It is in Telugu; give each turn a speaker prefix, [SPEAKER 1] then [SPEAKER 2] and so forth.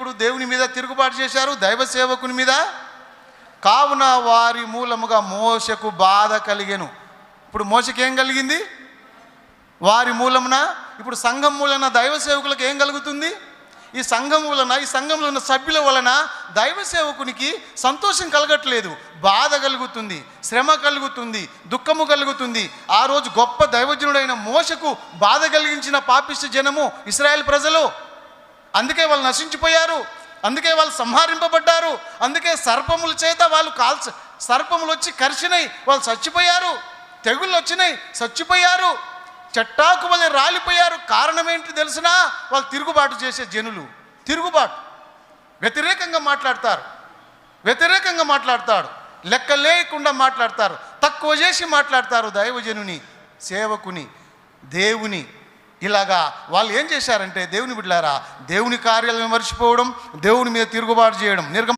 [SPEAKER 1] ఇప్పుడు దేవుని మీద తిరుగుబాటు చేశారు దైవ సేవకుని మీద. కావున వారి మూలముగా మోసకు బాధ కలిగెను. ఇప్పుడు మోసకి ఏం కలిగింది? వారి మూలమున ఇప్పుడు సంఘం మూలన దైవ సేవకులకు ఏం కలుగుతుంది? ఈ సంఘం వలన ఈ సంఘంలో ఉన్న సభ్యుల వలన దైవ సేవకునికి సంతోషం కలగట్లేదు. బాధ కలుగుతుంది శ్రమ కలుగుతుంది దుఃఖము కలుగుతుంది. ఆ రోజు గొప్ప దైవజనుడైన మోసకు బాధ కలిగించిన పాపిష్ట జనము ఇస్రాయేల్ ప్రజలు. అందుకే వాళ్ళు నశించిపోయారు. అందుకే వాళ్ళు సంహరింపబడ్డారు. అందుకే సర్పముల చేత వాళ్ళు కాల్చ సర్పములు వచ్చి కరిచినాయి వాళ్ళు చచ్చిపోయారు. తెగుళ్ళు వచ్చినాయి చచ్చిపోయారు. చెట్టాకు వలె రాలిపోయారు. కారణం ఏంటి తెలిసినా వాళ్ళు తిరుగుబాటు చేసే జనులు. తిరుగుబాటు. వ్యతిరేకంగా మాట్లాడతారు. వ్యతిరేకంగా మాట్లాడతాడు లెక్క లేకుండా మాట్లాడతారు. తక్కువ చేసి మాట్లాడతారు దైవజనుని సేవకుని దేవుని. ఇలాగా వాళ్ళు ఏం చేశారంటే దేవుని బిడ్డారా దేవుని కార్యాలను మర్చిపోవడం దేవుని మీద తిరుగుబాటు చేయడం నిర్గమ